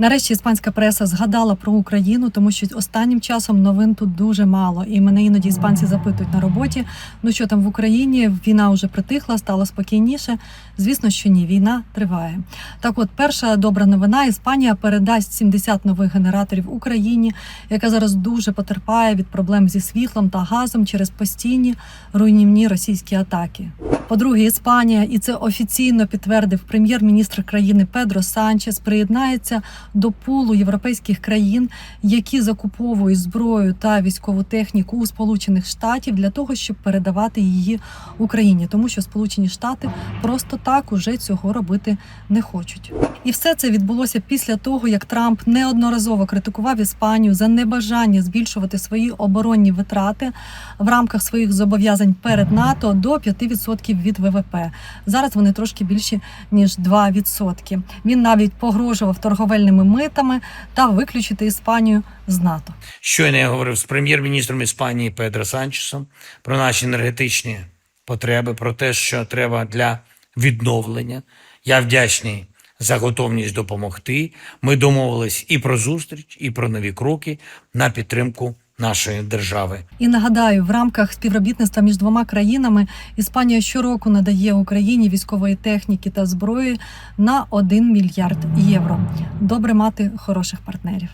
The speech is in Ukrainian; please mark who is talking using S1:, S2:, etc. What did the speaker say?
S1: Нарешті іспанська преса згадала про Україну, тому що останнім часом новин тут дуже мало. І мене іноді іспанці запитують на роботі: ну що там в Україні війна вже притихла, стало спокійніше. Звісно, що ні, війна триває. Так, от перша добра новина: Іспанія передасть 70 нових генераторів Україні, яка зараз дуже потерпає від проблем зі світлом та газом через постійні руйнівні російські атаки. По-друге, Іспанія, і це офіційно підтвердив прем'єр-міністр країни Педро Санчес, приєднається до пулу європейських країн, які закуповують зброю та військову техніку у Сполучених Штатів для того, щоб передавати її Україні, тому що Сполучені Штати просто так уже цього робити не хочуть. І все це відбулося після того, як Трамп неодноразово критикував Іспанію за небажання збільшувати свої оборонні витрати в рамках своїх зобов'язань перед НАТО до 5% від ВВП. Зараз вони трошки більші ніж 2%. Він навіть погрожував торговельними митами та виключити Іспанію з НАТО.
S2: Щойно я говорив з прем'єр-міністром Іспанії Педро Санчесом про наші енергетичні потреби, про те, що треба для відновлення. Я вдячний за готовність допомогти. Ми домовились і про зустріч, і про нові кроки на підтримку нашої держави.
S1: І нагадаю, в рамках співробітництва між двома країнами Іспанія щороку надає Україні військової техніки та зброї на 1 мільярд євро. Добре мати хороших партнерів.